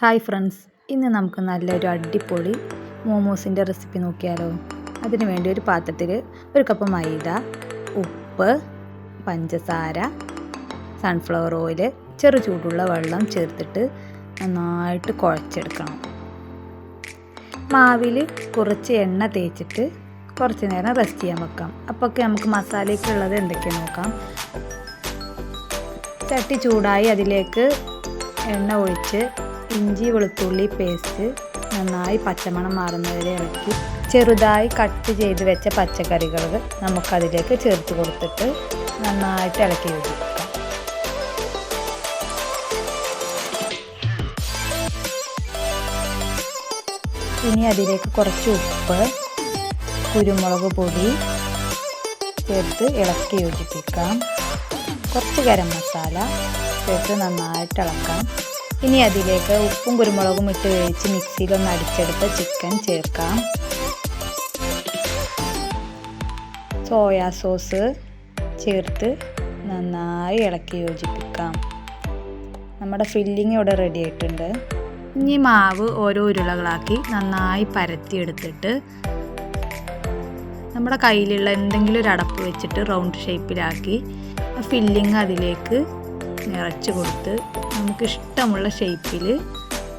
Hi friends ഇന്ന് നമുക്ക് നല്ലൊരു അടിപൊളി മോമോസിന്റെ റെസിപ്പി നോക്കിയാലോ. അതിനു വേണ്ടി ഒരു പാത്രത്തിൽ ഒരു കപ്പ് മൈദ ഉപ്പ് പഞ്ചസാര സൺഫ്ലവർ ഓയിൽ ചെറു ചൂടുള്ള വെള്ളം ചേർത്തിട്ട് നന്നായിട്ട് കുഴച്ചെടുക്കണം. മാവിൽ കുറച്ച് എണ്ണ തേച്ചിട്ട് കുറച്ച് നേരം റെസ്റ്റ് ചെയ്യാൻ വെക്കാം. അപ്പോഴൊക്കെ നമുക്ക് മസാലയ്ക്കുള്ളത് എന്തൊക്കെയാണ് നോക്കാം. ചട്ടി ചൂടായി അതിലേക്ക് എണ്ണ ഒഴിച്ച് ഇഞ്ചി വെളുത്തുള്ളി പേസ്റ്റ് നന്നായി പച്ചമണം മാറുന്നവരെ ഇളക്കി ചെറുതായി കട്ട് ചെയ്ത് വെച്ച പച്ചക്കറികൾ നമുക്കതിലേക്ക് ചേർത്ത് കൊടുത്തിട്ട് നന്നായിട്ട് ഇളക്കി വെക്കും ഇനി അതിലേക്ക് കുറച്ച് ഉപ്പ് കുരുമുളക് പൊടി ചേർത്ത് ഇളക്കി യോജിപ്പിക്കാം. കുറച്ച് ഗരം മസാല ചേർത്ത് നന്നായിട്ട് ഇളക്കാം. ഇനി അതിലേക്ക് ഉപ്പും കുരുമുളകും ഇട്ട് വേവിച്ച് മിക്സിയിലൊന്ന് അടിച്ചെടുത്ത ചിക്കൻ ചേർക്കാം. സോയാ സോസ് ചേർത്ത് നന്നായി ഇളക്കി യോജിപ്പിക്കാം. നമ്മുടെ ഫില്ലിംഗ് ഇവിടെ റെഡി ആയിട്ടുണ്ട്. ഇനി മാവ് ഓരോ ഉരുളകളാക്കി നന്നായി പരത്തിയെടുത്തിട്ട് നമ്മുടെ കയ്യിലുള്ള എന്തെങ്കിലും ഒരു അടപ്പ് വെച്ചിട്ട് റൗണ്ട് ഷേപ്പിലാക്കി ഫില്ലിങ് അതിലേക്ക് നിറച്ച് കൊടുത്ത് നമുക്ക് ഇഷ്ടമുള്ള ഷേപ്പിൽ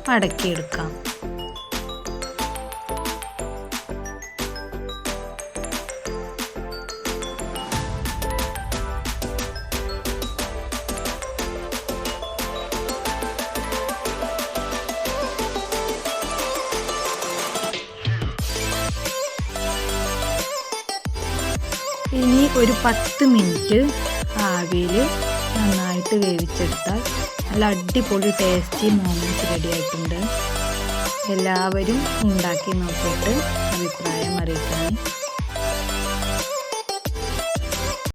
മടക്കിയെടുക്കാം. ഇനി ഒരു പത്ത് മിനിറ്റ് ആവിയിൽ നന്നായിട്ട് വേവിച്ചെടുത്താൽ നല്ല അടിപൊളി ടേസ്റ്റി മോമോസ് റെഡി ആയിട്ടുണ്ട്. എല്ലാവരും ഉണ്ടാക്കി നോക്കിയിട്ട് അഭിപ്രായം അറിയിക്കണം